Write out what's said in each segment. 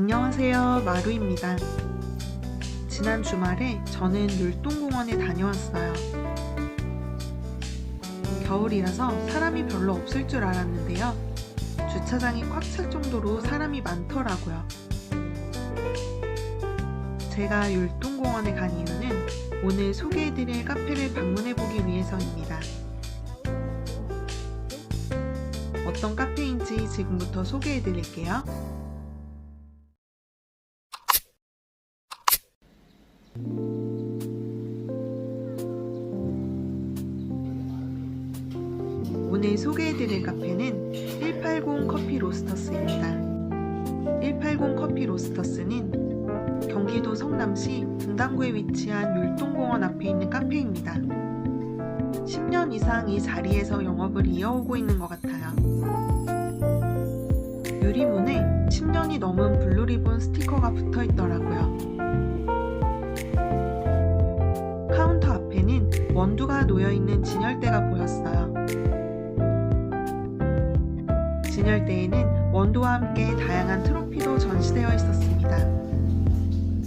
안녕하세요. 마루입니다. 지난 주말에 저는 율동공원에 다녀왔어요. 겨울이라서 사람이 별로 없을 줄 알았는데요. 주차장이 꽉 찰 정도로 사람이 많더라고요. 제가 율동공원에 간 이유는 오늘 소개해드릴 카페를 방문해보기 위해서입니다. 어떤 카페인지 지금부터 소개해드릴게요. 오늘 소개해드릴 카페는 180 커피 로스터스입니다. 180 커피 로스터스는 경기도 성남시 분당구에 위치한 율동공원 앞에 있는 카페입니다. 10년 이상 이 자리에서 영업을 이어오고 있는 것 같아요. 유리문에 10년이 넘은 블루리본 스티커가 붙어 있더라고요. 원두가 놓여 있는 진열대가 보였어요. 진열대에는 원두와 함께 다양한 트로피도 전시되어 있었습니다.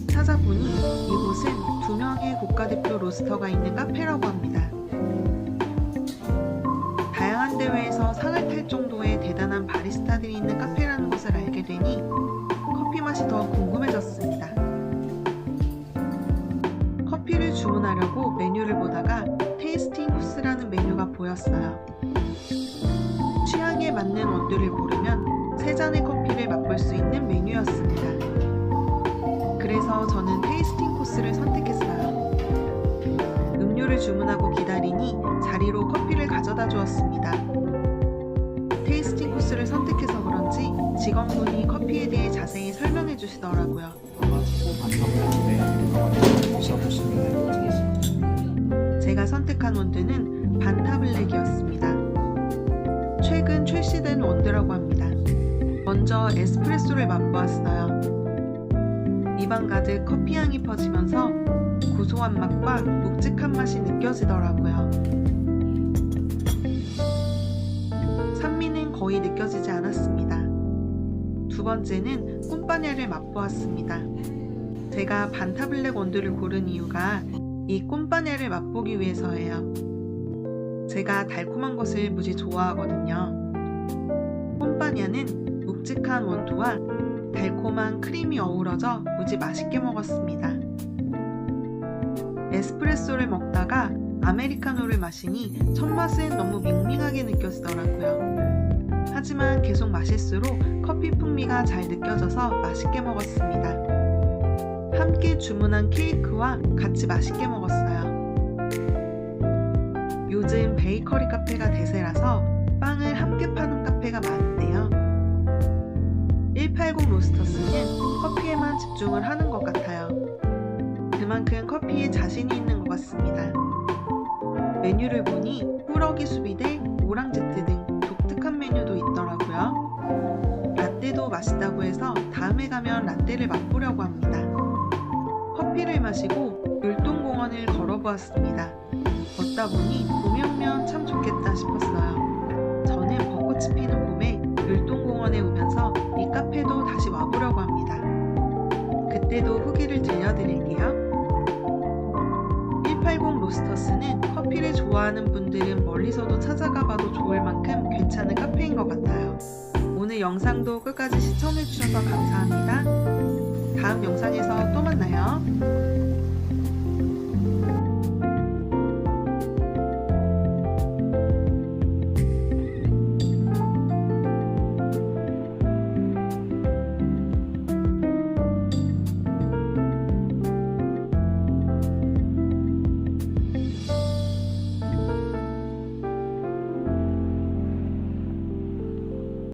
찾아보니 이곳은 두 명의 국가대표 로스터가 있는 카페라고 합니다. 다양한 대회에서 상을 탈 정도 맞는 원두를 고르면 세 잔의 커피를 맛볼 수 있는 메뉴였습니다. 그래서 저는 테이스팅 코스를 선택했어요. 음료를 주문하고 기다리니 자리로 커피를 가져다 주었습니다. 테이스팅 코스를 선택해서 그런지 직원분이 커피에 대해 자세히 설명해 주시더라고요. 제가 선택한 원두는 반타블랙이었습니다. 최근 출시된 원두라고 합니다. 먼저 에스프레소를 맛보았어요. 입안 가득 커피 향이 퍼지면서 고소한 맛과 묵직한 맛이 느껴지더라고요. 산미는 거의 느껴지지 않았습니다. 두 번째는 꼼바냐를 맛보았습니다. 제가 반타블랙 원두를 고른 이유가 이 꼼바냐를 맛보기 위해서예요. 제가 달콤한 것을 무지 좋아하거든요. 꼼바냐는 묵직한 원두와 달콤한 크림이 어우러져 무지 맛있게 먹었습니다. 에스프레소를 먹다가 아메리카노를 마시니 첫 맛은 너무 밍밍하게 느껴지더라고요. 하지만 계속 마실수록 커피 풍미가 잘 느껴져서 맛있게 먹었습니다. 함께 주문한 케이크와 같이 맛있게 먹었어요. 요즘 베이커리 카페가 대세라서 빵을 함께 파는 카페가 많은데요. 180 로스터스는 커피에만 집중을 하는 것 같아요. 그만큼 커피에 자신이 있는 것 같습니다. 메뉴를 보니 꾸러기 수비대, 오랑제트 등 독특한 메뉴도 있더라고요. 라떼도 맛있다고 해서 다음에 가면 라떼를 맛보려고 합니다. 커피를 마시고 율동공원을 걸어보았습니다. 걷다 보니 오면 참 좋겠다 싶었어요. 저는 벚꽃이 피는 봄에 율동공원에 오면서 이 카페도 다시 와보려고 합니다. 그때도 후기를 들려드릴게요. 180 로스터스는 커피를 좋아하는 분들은 멀리서도 찾아가 봐도 좋을 만큼 괜찮은 카페인 것 같아요. 오늘 영상도 끝까지 시청해주셔서 감사합니다. 다음 영상에서 또 만나요.